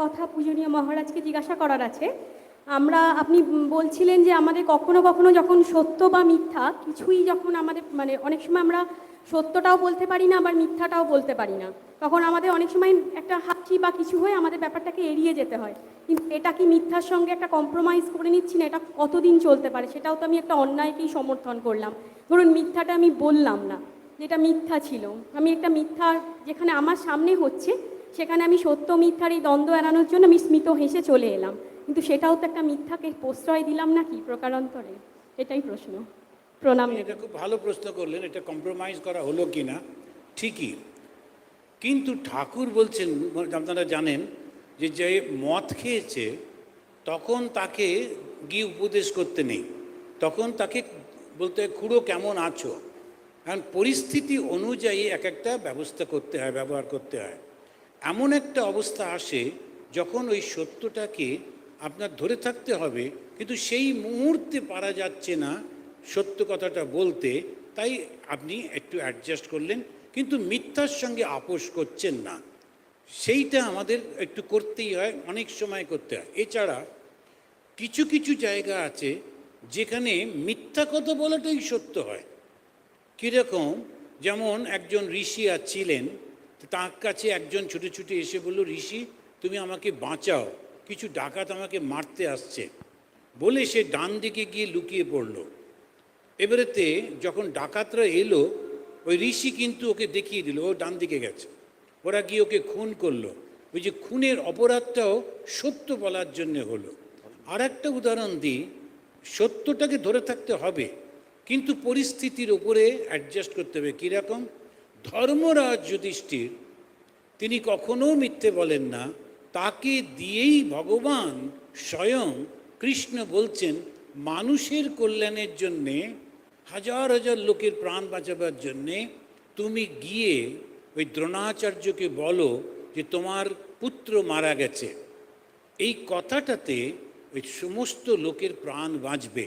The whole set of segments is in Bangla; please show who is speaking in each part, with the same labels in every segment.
Speaker 1: কথা পূজনীয় মহারাজকে জিজ্ঞাসা করার আছে। আমরা, আপনি বলছিলেন যে আমাদের কখনো কখনো যখন সত্য বা মিথ্যা, কিছুই যখন আমাদের মানে অনেক সময় আমরা সত্যটাও বলতে পারি না, আবার মিথ্যাটাও বলতে পারি না। তখন আমাদের অনেক সময় একটা হাসি বা কিছু হয়ে আমাদের ব্যাপারটাকে এড়িয়ে যেতে হয়। কিন্তু এটা কি মিথ্যার সঙ্গে একটা কম্প্রোমাইজ করে নিচ্ছি না? এটা কতদিন চলতে পারে? সেটাও তো আমি একটা অন্যায়কেই সমর্থন করলাম। ধরুন, মিথ্যাটা আমি বললাম না, যেটা মিথ্যা ছিল। আমি একটা মিথ্যা যেখানে আমার সামনে হচ্ছে সেখানে আমি সত্য মিথ্যার এই দ্বন্দ্ব এড়ানোর জন্য আমি স্মিত হেসে চলে এলাম। কিন্তু সেটাও তো একটা মিথ্যাকে প্রশ্রয় দিলাম না কি প্রকারান্তরে? এটাই প্রশ্ন। প্রণাম।
Speaker 2: এটা খুব ভালো প্রশ্ন করলেন, এটা কম্প্রোমাইজ করা হলো কি না ঠিকই। কিন্তু ঠাকুর বলছেন আপনারা জানেন যে যে মদ খেয়েছে, তখন তাকে গিয়ে উপদেশ করতে নেই। তখন তাকে বলতে হয় খুঁড়ো, কেমন আছো? কারণ পরিস্থিতি অনুযায়ী এক একটা ব্যবস্থা করতে হয়, ব্যবহার করতে হয়। এমন একটা অবস্থা আসে যখন ওই সত্যটাকে আপনার ধরে থাকতে হবে, কিন্তু সেই মুহূর্তে পারা যাচ্ছে না সত্য কথাটা বলতে। তাই আপনি একটু অ্যাডজাস্ট করলেন, কিন্তু মিথ্যার সঙ্গে আপোষ করছেন না। সেইটা আমাদের একটু করতেই হয়, অনেক সময় করতে হয়। এছাড়া কিছু কিছু জায়গা আছে যেখানে মিথ্যা কথা বলাটাই সত্য হয়। কীরকম? যেমন একজন ঋষি ছিলেন তার কাছে একজন ছুটে ছুটে এসে বলল, ঋষি, তুমি আমাকে বাঁচাও। কিছু ডাকাত আমাকে মারতে আসছে। বলে সে ডান দিকে গিয়ে লুকিয়ে পড়ল। এবারেতে যখন ডাকাতরা এলো, ওই ঋষি কিন্তু ওকে দেখিয়ে দিল, ও ডান দিকে গেছে। ওরা গিয়ে ওকে খুন করল। ওই যে খুনের অপরাধটাও সত্য বলার জন্যে হলো। আর একটা উদাহরণ দিই, সত্যটাকে ধরে থাকতে হবে, কিন্তু পরিস্থিতির উপরে অ্যাডজাস্ট করতে হবে। কীরকম? ধর্মরাজ যুধিষ্ঠির, তিনি কখনো মিথ্যে বলেন না, তাকে দিয়েই ভগবান স্বয়ং কৃষ্ণ বলছেন, মানুষের কল্যাণের জন্যে, হাজার হাজার লোকের প্রাণ বাঁচাবার জন্যে তুমি গিয়ে ওই দ্রোণাচার্যকে বলো যে তোমার পুত্র মারা গেছে। এই কথাটাতে ওই সমস্ত লোকের প্রাণ বাঁচবে।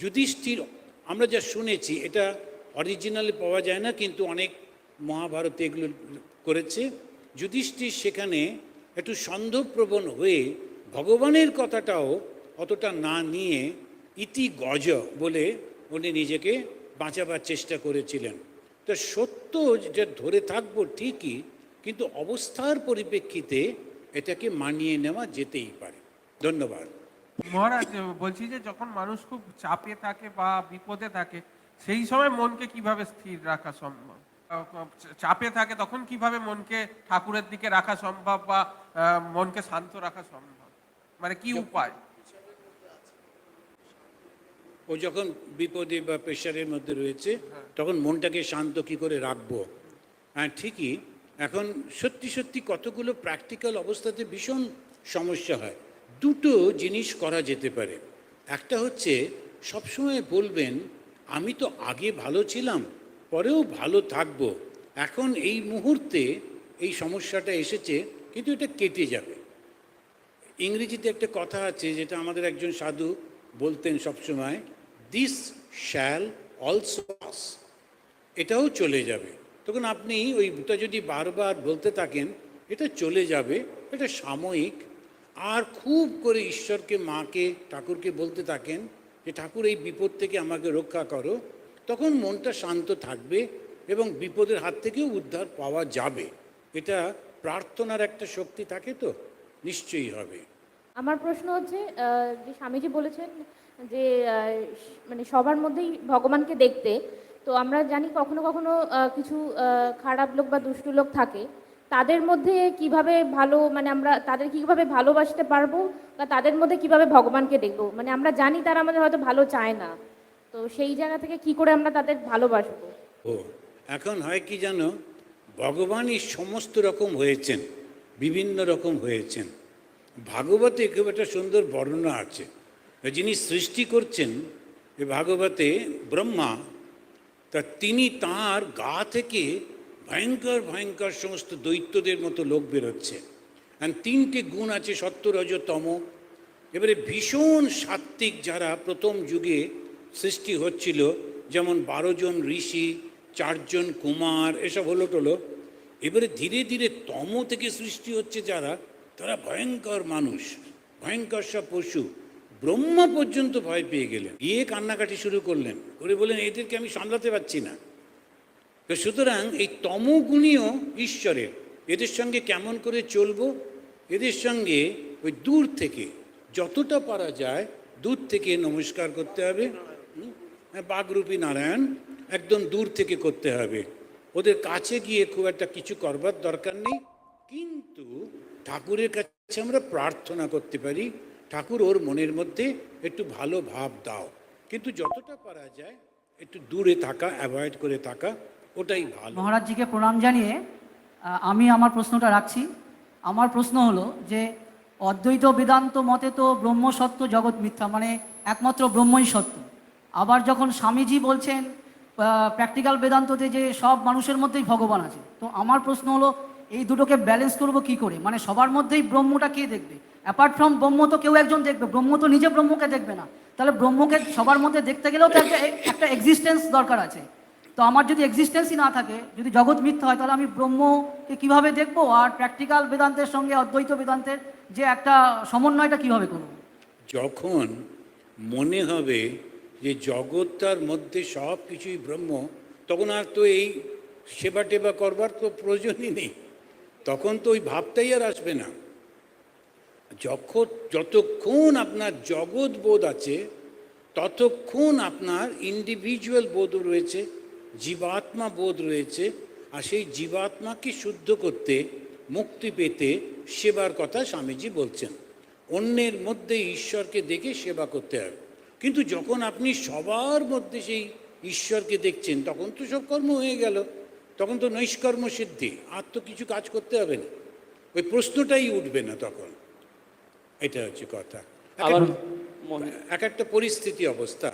Speaker 2: যুধিষ্ঠির, আমরা যা শুনেছি, এটা অরিজিনালি পাওয়া যায় না, কিন্তু অনেক মহাভারতে এগুলো করেছে। যুধিষ্ঠির সেখানে একটু সন্দেহপ্রবণ হয়ে ভগবানের কথাটাও অতটা না নিয়ে ইতি গজ বলে উনি নিজেকে বাঁচাবার চেষ্টা করেছিলেন। তো সত্য যেটা ধরে থাকব ঠিকই, কিন্তু অবস্থার পরিপ্রেক্ষিতে এটাকে মানিয়ে নেওয়া যেতেই পারে। ধন্যবাদ।
Speaker 3: মহারাজ, বলছি যে যখন মানুষ খুব চাপে থাকে বা বিপদে থাকে, সেই সময় মনকে কীভাবে স্থির রাখা সম্ভব? চাপে থাকে তখন কীভাবে মনকে ঠাকুরের দিকে রাখা সম্ভব বা মনকে শান্ত রাখা সম্ভব? মানে কি উপায়?
Speaker 2: ও যখন বিপদে বা প্রেশারের মধ্যে রয়েছে তখন মনটাকে শান্ত কি করে রাখব? হ্যাঁ ঠিকই। এখন সত্যি সত্যি কতগুলো প্র্যাকটিক্যাল অবস্থাতে ভীষণ সমস্যা হয়। দুটো জিনিস করা যেতে পারে। একটা হচ্ছে সবসময় বলবেন আমি তো আগে ভালো ছিলাম পরেও ভালো থাকব। এখন এই মুহূর্তে এই সমস্যাটা এসেছে, কিন্তু এটা কেটে যাবে। ইংরেজিতে একটা কথা আছে, যেটা আমাদের একজন সাধু বলতেন সবসময় দিস শ্যাল অলসো এটাও চলে যাবে। তখন আপনি ওইটা যদি বারবার বলতে থাকেন, এটা চলে যাবে, এটা সাময়িক। আর খুব করে ঈশ্বরকে, মাকে, ঠাকুরকে বলতে থাকেন যে, ঠাকুর, এই বিপদ থেকে আমাকে রক্ষা করো। তখন মনটা শান্ত থাকবে এবং বিপদের হাত থেকেও উদ্ধার পাওয়া যাবে। এটা প্রার্থনার একটা শক্তি থাকে তো, নিশ্চয়ই হবে।
Speaker 4: আমার প্রশ্ন হচ্ছে যে স্বামীজি বলেছেন যে মানে সবার মধ্যেই ভগবানকে দেখতে। তো আমরা জানি কখনো কখনো কিছু খারাপ লোক বা দুষ্টু লোক থাকে। তাদের মধ্যে কীভাবে ভালো মানে আমরা তাদের কীভাবে ভালোবাসতে পারব বা তাদের মধ্যে কীভাবে ভগবানকে দেখব? মানে আমরা জানি তারা আমাদের হয়তো ভালো চায় না। তো সেই জায়গা থেকে কি করে আমরা তাদের ভালোবাসবো?
Speaker 2: ও, এখন হয় কি জানো? ভগবানই সমস্ত রকম হয়েছেন, বিভিন্ন রকম হয়েছেন। ভাগবতে খুব একটা সুন্দর বর্ণনা আছে। যিনি সৃষ্টি করছেন ভাগবতে ব্রহ্মা, তা তিনি তার গা থেকে ভয়ঙ্কর ভয়ঙ্কর সমস্ত দৈত্যদের মতো লোক বেরোচ্ছে। আর তিনটে গুণ আছে সত্য রজ তম এবারে ভীষণ সাত্ত্বিক যারা প্রথম যুগে সৃষ্টি হচ্ছিল যেমন বারো জন ঋষি চারজন কুমার, এসব হলো টলো এবারে ধীরে ধীরে তম থেকে সৃষ্টি হচ্ছে যারা, তারা ভয়ঙ্কর মানুষ, ভয়ঙ্কর সব পশু। ব্রহ্মা পর্যন্ত ভয় পেয়ে গেলেন। গিয়ে কান্নাকাটি শুরু করলেন। করে বললেন, এদেরকে আমি সামলাতে পারছি না। তো সুতরাং এই তমগুণীয় ঈশ্বরের। এদের সঙ্গে কেমন করে চলবো? এদের সঙ্গে ওই দূর থেকে, যতটা পারা যায়, দূর থেকে নমস্কার করতে হবে। হ্যাঁ, বাঘরূপী নারায়ণ একদম দূর থেকে করতে হবে। ওদের কাছে গিয়ে খুব একটা কিছু করবার দরকার নেই। কিন্তু ঠাকুরের কাছে আমরা প্রার্থনা করতে পারি। ঠাকুর ওর মনের মধ্যে একটু ভালো ভাব দাও। কিন্তু যতটা পারা যায় একটু দূরে থাকা অ্যাভয়েড করে থাকা ওটাই ভালো।
Speaker 5: মহারাজজিকে প্রণাম জানিয়ে আমি আমার প্রশ্নটা রাখছি। আমার প্রশ্ন হলো যে অদ্বৈত বেদান্ত মতে তো ব্রহ্ম সত্য জগৎ মিথ্যা মানে একমাত্র ব্রহ্মই সত্য। আবার যখন স্বামীজি বলছেন প্র্যাকটিক্যাল বেদান্ততে যে সব মানুষের মধ্যেই ভগবান আছে, তো আমার প্রশ্ন হলো, এই দুটোকে ব্যালেন্স করব কি করে? মানে সবার মধ্যেই ব্রহ্মটা কে দেখবে? অ্যাপার্ট ফ্রম ব্রহ্ম তো কেউ একজন দেখবে, ব্রহ্ম তো নিজে ব্রহ্মকে দেখবে না। তাহলে ব্রহ্মকে সবার মধ্যে দেখতে গেলেও তো একটা একটা এক্সিস্টেন্স দরকার আছে। তো আমার যদি এক্সিস্টেন্সই না থাকে, যদি জগৎ মিথ্যা হয়, তাহলে আমি ব্রহ্মকে কীভাবে দেখব? আর প্র্যাকটিক্যাল বেদান্তের সঙ্গে অদ্বৈত বেদান্তের যে একটা সমন্বয়টা কীভাবে করব?
Speaker 2: যখন মনে হবে যে জগৎটার মধ্যে সব কিছুই ব্রহ্ম, তখন আর তো এই সেবা টেবা করবার তো প্রয়োজনই নেই। তখন তো ওই ভাবটাই আর আসবে না। যখন যতক্ষণ আপনার জগৎ বোধ আছে, ততক্ষণ আপনার ইন্ডিভিজুয়াল বোধ রয়েছে, জীবাত্মা বোধ রয়েছে, আর সেই জীবাত্মাকে শুদ্ধ করতে, মুক্তি পেতে সেবার কথা স্বামীজি বলছেন। অন্যের মধ্যে ঈশ্বরকে দেখে সেবা করতে হবে। কিন্তু যখন আপনি সবার মধ্যে সেই ঈশ্বরকে দেখছেন তখন তো সব কর্ম হয়ে গেল। তখন তো নৈষ্কর্ম সিদ্ধি আর তো কিছু কাজ করতে হবে না। ওই প্রশ্নটাই উঠবে না তখন। এটা হচ্ছে কথা। এক এক- একটা পরিস্থিতি অবস্থা।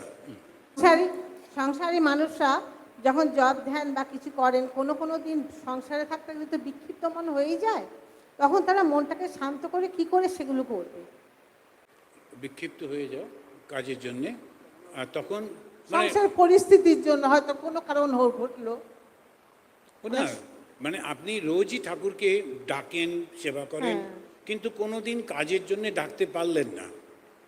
Speaker 6: সংসারী সংসারী মানুষরা যখন জব ধ্যান বা কিছু করেন কোনো কোনো দিন সংসারে থাকতে গেলে তো বিক্ষিপ্ত মন হয়েই যায় তখন তারা মনটাকে শান্ত করে কি করে সেগুলো করবে?
Speaker 2: বিক্ষিপ্ত হয়ে যাও। কাজের জন্যে আর তখন মানে
Speaker 6: সংসার পরিস্থিতির জন্য হয়তো কোনো কারণ হো- ঘটলো।
Speaker 2: না মানে আপনি রোজই ঠাকুরকে ডাকেন সেবা করেন
Speaker 6: হ্যাঁ।
Speaker 2: কিন্তু কোনোদিন কাজের জন্য ডাকতে পারলেন না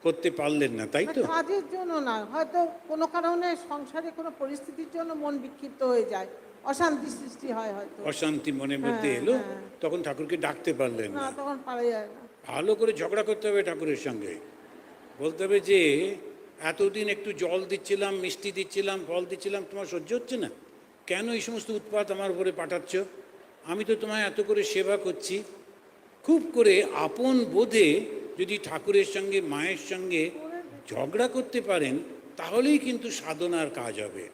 Speaker 2: করতে পারলেন না তাই তো?
Speaker 6: কাজের জন্য না হয়তো কোনো কারণে সংসারে কোনো পরিস্থিতির জন্য মন বিক্ষিপ্ত হয়ে যায় অশান্তি সৃষ্টি হয় হয়তো।
Speaker 2: অশান্তি মনের মধ্যে
Speaker 6: হ্যাঁ,
Speaker 2: এলো
Speaker 6: হ্যাঁ।
Speaker 2: তখন ঠাকুরকে ডাকতে পারলেন
Speaker 6: না
Speaker 2: না।
Speaker 6: তখন পারা যায় না।
Speaker 2: ভালো করে ঝগড়া করতে হবে ঠাকুরের সঙ্গে। বলতে হবে যে, এতদিন একটু জল দিচ্ছিলাম, মিষ্টি দিচ্ছিলাম, ফল দিচ্ছিলাম, তোমার সহ্য হচ্ছে না। কেন এই সমস্ত উৎপাত আমার উপরে পাঠাচ্ছ? আমি তো তোমায় এত করে সেবা করছি। খুব করে আপন বোধে যদি ঠাকুরের সঙ্গে, মায়ের সঙ্গে ঝগড়া করতে পারেন, তাহলেই কিন্তু সাধনার কাজ হবে।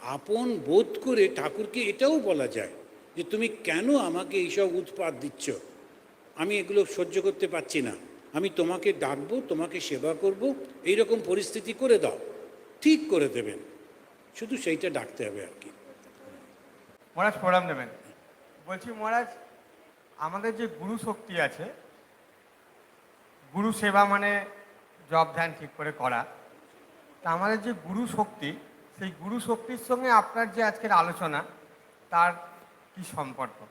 Speaker 2: আপন বোধ করে ঠাকুরকে এটাও বলা যায় যে, তুমি কেন আমাকে এইসব উৎপাত দিচ্ছ? আমি এগুলো সহ্য করতে পারছি না। আমি তোমাকে ডাকবো তোমাকে সেবা করব এই রকম পরিস্থিতি করে দাও। ঠিক করে দেবেন। শুধু সেইটা ডাকতে হবে আর কি।
Speaker 7: মহারাজ প্রণাম নেবেন। বলছি মহারাজ আমাদের যে গুরু শক্তি আছে গুরু সেবা মানে জব ধ্যান ঠিক করে করা। তা আমাদের যে গুরু শক্তি সেই গুরু শক্তির সঙ্গে আপনার যে আজকের আলোচনা তার কি সম্পর্ক?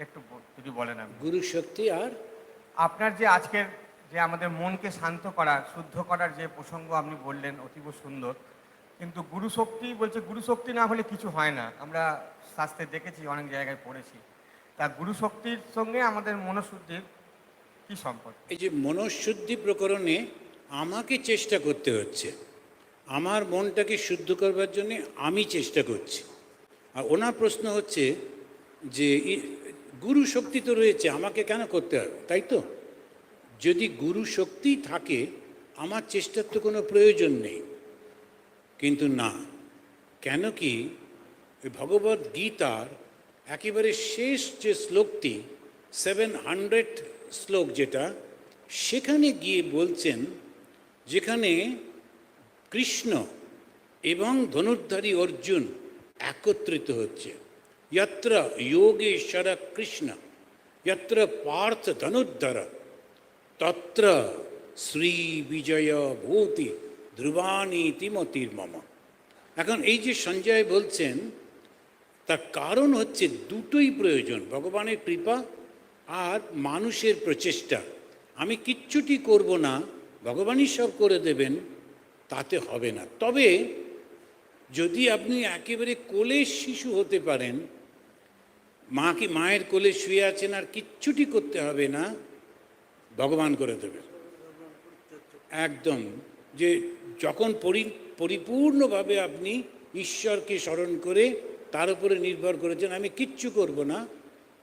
Speaker 7: একটু যদি বলেন
Speaker 2: গুরু শক্তি আর
Speaker 7: আপনার যে আজকের যে আমাদের মনকে শান্ত করা, শুদ্ধ করার যে প্রসঙ্গ আপনি বললেন, অতীব সুন্দর। কিন্তু গুরুশক্তি বলছে, গুরুশক্তি না হলে কিছু হয় না। আমরা শাস্ত্রে দেখেছি, অনেক জায়গায় পড়েছি। তা গুরুশক্তির সঙ্গে আমাদের মনশুদ্ধির কি সম্পর্ক?
Speaker 2: এই যে মনঃশুদ্ধি প্রকরণে আমাকে চেষ্টা করতে হচ্ছে। আমার মনটাকে শুদ্ধ করবার জন্যে আমি চেষ্টা করছি। আর ওনার প্রশ্ন হচ্ছে যে গুরু শক্তি তো রয়েছে, আমাকে কেন করতে হবে? তাই তো? যদি গুরু শক্তি থাকে, আমার চেষ্টার তো কোনো প্রয়োজন নেই। কিন্তু না, কেন কি ওই ভগবদ্ গীতার একেবারে শেষ যে শ্লোকটি, সেভেন হান্ড্রেড শ্লোক যেটা, সেখানে গিয়ে বলছেন, যেখানে কৃষ্ণ এবং ধনুর্ধারী অর্জুন একত্রিত হচ্ছে। যত্র যোগেশ্বর কৃষ্ণ যত্র পার্থ ধনুর্ধর তত্র শ্রী বিজয় ভূতি ধ্রুবানীতি মতির মম এখন এই যে সঞ্জয় বলছেন, তার কারণ হচ্ছে দুটোই প্রয়োজন, ভগবানের কৃপা আর মানুষের প্রচেষ্টা। আমি কিচ্ছুটি করব না, ভগবানই সব করে দেবেন, তাতে হবে না। তবে যদি আপনি একেবারে কোলের শিশু হতে পারেন মাকে, মায়ের কোলে শুয়ে আছেন আর কিচ্ছুটি করতে হবে না, ভগবান করে দেবেন। একদম, যে যখন পরি, পরিপূর্ণভাবে আপনি ঈশ্বরকে স্মরণ করে তার উপরে নির্ভর করেছেন, আমি কিচ্ছু করব না,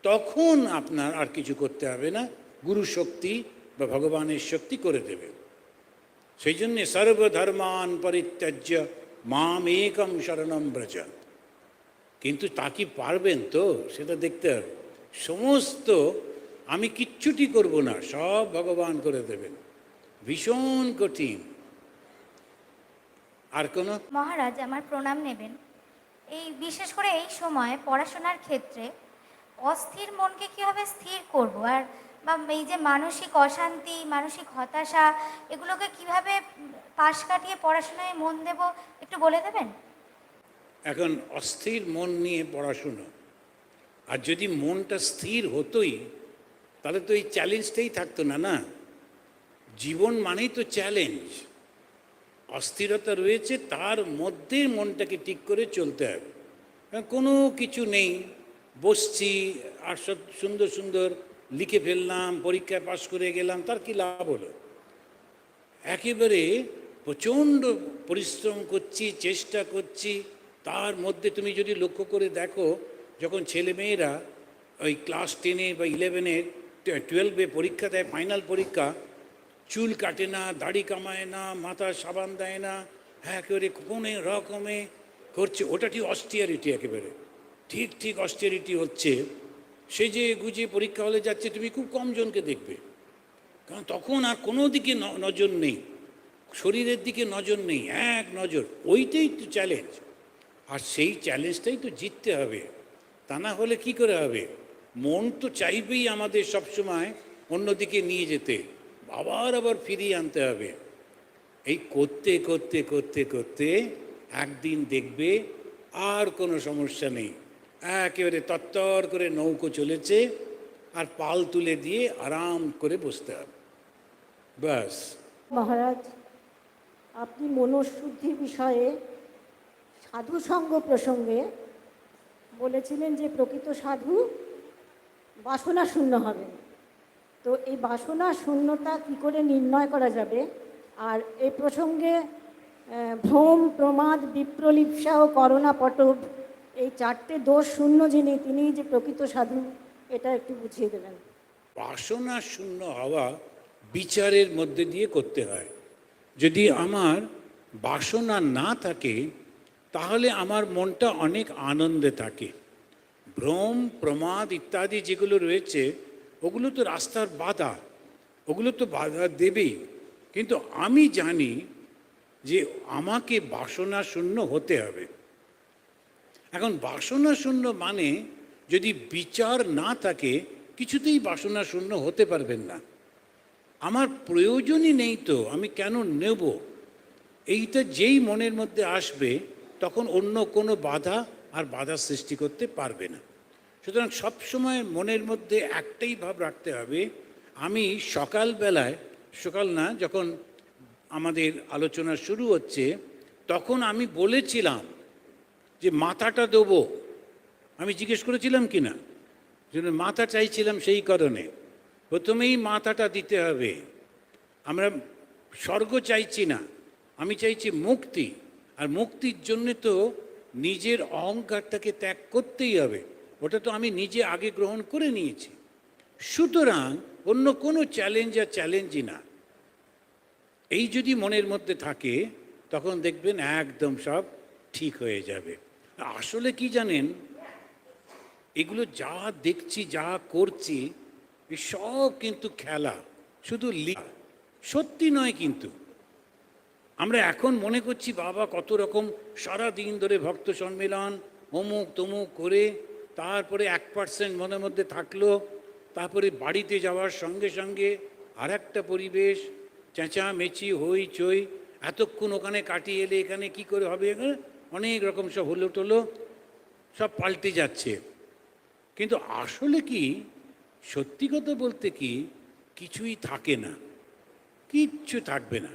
Speaker 2: তখন আপনার আর কিছু করতে হবে না, গুরু শক্তি বা ভগবানের শক্তি করে দেবে সেই জন্যে সর্বধর্মান পরিত্যাজ্য মাম একম শরণম ব্রজ কিন্তু তা কি পারবেন তো? সেটা দেখতে হবে। সমস্ত আমি কিচ্ছুটি করব না, সব ভগবান করে দেবেন। ভীষণ কঠিন। আর কোনো?
Speaker 8: মহারাজ, আমার প্রণাম নেবেন। এই, বিশেষ করে এই সময় পড়াশোনার ক্ষেত্রে অস্থির মনকে কীভাবে স্থির করব? আর বা এই যে মানসিক অশান্তি, মানসিক হতাশা, এগুলোকে কীভাবে পাশ কাটিয়ে পড়াশোনায় মন দেব, একটু বলে দেবেন?
Speaker 2: এখন অস্থির মন নিয়ে পড়াশুনো। আর যদি মনটা স্থির হতোই, তাহলে তো এই চ্যালেঞ্জটাই থাকতো না না? জীবন মানেই তো চ্যালেঞ্জ। অস্থিরতা রয়েছে, তার মধ্যে মনটাকে ঠিক করে চলতে হবে। কোনো কিছু নেই, বসছি, আর সব সুন্দর সুন্দর লিখে ফেললাম, পরীক্ষায় পাশ করে গেলাম, তার কি লাভ হলো? একেবারে প্রচণ্ড পরিশ্রম করছি, চেষ্টা করছি তার মধ্যে তুমি যদি লক্ষ্য করে দেখো, যখন ছেলেমেয়েরা ওই ক্লাস টেনে বা ইলেভেনের টুয়েলভে পরীক্ষা দেয় ফাইনাল পরীক্ষা, চুল কাটে না, দাড়ি কামায় না, মাথা সাবান দেয় না হ্যাঁ একেবারে কোনে রকমে করছে ওটা ঠিক অস্টিয়ারিটি একেবারে। ঠিক ঠিক অস্টিয়ারিটি হচ্ছে সে যে গুজে পরীক্ষা হলে যাচ্ছে, তুমি খুব কম জনকে দেখবে। কারণ তখন আর কোনো দিকে নজর নেই। শরীরের দিকে নজর নেই, এক নজর, ওইটাই তো চ্যালেঞ্জ আর সেই চ্যালেঞ্জটাই তো জিততে হবে। তা না হলে কি করে হবে? মন তো চাইবেই আমাদের সবসময় অন্যদিকে নিয়ে যেতে। আবার আবার ফিরিয়ে আনতে হবে। এই করতে করতে করতে করতে একদিন দেখবে আর কোনো সমস্যা নেই। একেবারে তত্তর করে নৌকো চলেছে আর পাল তুলে দিয়ে আরাম করে বসতে হবে। ব্যাস।
Speaker 9: মহারাজ, আপনি মনঃশুদ্ধির বিষয়ে সাধুসঙ্গ প্রসঙ্গে বলেছিলেন যে প্রকৃত সাধু বাসনা শূন্য হবে। তো এই বাসনা শূন্যতা কি করে নির্ণয় করা যাবে? আর এই প্রসঙ্গে ভ্রম, প্রমাদ, বিপ্রলিপসা ও করোনা পটব এই চারটে দোষ শূন্য যিনি তিনি যে প্রকৃত সাধু, এটা একটু বুঝিয়ে দেবেন।
Speaker 2: বাসনা শূন্য হওয়া বিচারের মধ্যে দিয়ে করতে হয়। যদি আমার বাসনা না থাকে তাহলে আমার মনটা অনেক আনন্দে থাকে। ভ্রম, প্রমাদ ইত্যাদি যেগুলো রয়েছে, ওগুলো তো রাস্তার বাধা, ওগুলো তো বাধা দেবেই। কিন্তু আমি জানি যে আমাকে বাসনা শূন্য হতে হবে। এখন বাসনা শূন্য মানে যদি বিচার না থাকে, কিছুতেই বাসনা শূন্য হতে পারবেন না। আমার প্রয়োজনই নেই তো, আমি কেন নেব? এইটা যেই মনের মধ্যে আসবে তখন অন্য কোনো বাধা আর বাধা সৃষ্টি করতে পারবে না। সুতরাং সবসময় মনের মধ্যে একটাই ভাব রাখতে হবে, আমি সকালবেলায়, সকাল না, যখন আমাদের আলোচনা শুরু হচ্ছে, তখন আমি বলেছিলাম যে মাথাটা দেবো আমি জিজ্ঞেস করেছিলাম কি না? মাথা চাইছিলাম সেই কারণে। প্রথমেই মাথাটা দিতে হবে। আমরা স্বর্গ চাইছি না, আমি চাইছি মুক্তি। আর মুক্তির জন্য তো নিজের অহংকারটাকে ত্যাগ করতেই হবে। ওটা তো আমি নিজে আগে গ্রহণ করে নিয়েছি। সুতরাং অন্য কোনো চ্যালেঞ্জ আর চ্যালেঞ্জই না। এই যদি মনের মধ্যে থাকে, তখন দেখবেন একদম সব ঠিক হয়ে যাবে। আসলে কি জানেন? এগুলো যা দেখছি, যা করছি সব কিন্তু খেলা। শুধু লি- সত্যি নয় কিন্তু। আমরা এখন মনে করছি, বাবা, কত রকম সারা দিন ধরে ভক্ত সম্মেলন, অমুক তমুক করে, তারপরে এক পার্সেন্ট মনের মধ্যে থাকল, তারপরে বাড়িতে যাওয়ার সঙ্গে সঙ্গে আর একটা পরিবেশ, চেঁচামেচি হই চই এতক্ষণ ওখানে কাটিয়ে এলে এখানে কি করে হবে? এখানে অনেক রকম সব হলো টলো, সব পাল্টে যাচ্ছে। কিন্তু আসলে কি, সত্যি কথা বলতে কি, কিছুই থাকে না, কিচ্ছু থাকবে না।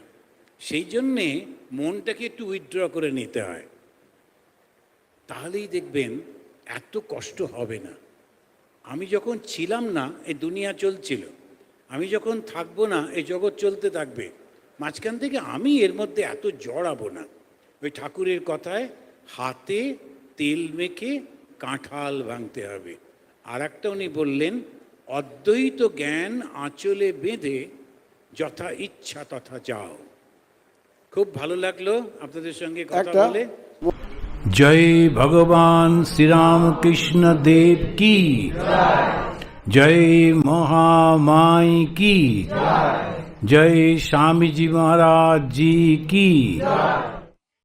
Speaker 2: সেই জন্যে মনটাকে একটু উইথড্র করে নিতে হয়। তাহলেই দেখবেন এত কষ্ট হবে না। আমি যখন ছিলাম না, এই দুনিয়া চলছিল। আমি যখন থাকব না, এই জগৎ চলতে থাকবে। মাঝখান থেকে আমি এর মধ্যে এত জড়াবো না। ওই ঠাকুরের কথায় হাতে তেল মেখে কাঁঠাল ভাঙতে হবে। আর একটা উনি বললেন, অদ্বৈত জ্ঞান আঁচলে বেঁধে যথা ইচ্ছা তথা যাও খুব ভালো লাগল আপনাদের সঙ্গে কথা
Speaker 10: একটা-
Speaker 2: বলে। জয় ভগবান শ্রীরামকৃষ্ণ দেব কি? জয় মহামাই কি? জয় স্বামীজি মহারাজ জি কি?